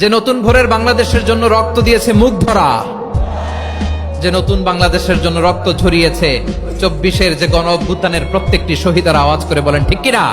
যে নতুন ভোরের বাংলাদেশের জন্য রক্ত দিয়েছে মুখ ধরা, যে নতুন বাংলাদেশের জন্য রক্ত ঝরিয়েছে চব্বিশের যে গণ অভ্যুত্থানের প্রত্যেকটি শহীদার আওয়াজ করে বলেন, ঠিক কিনা?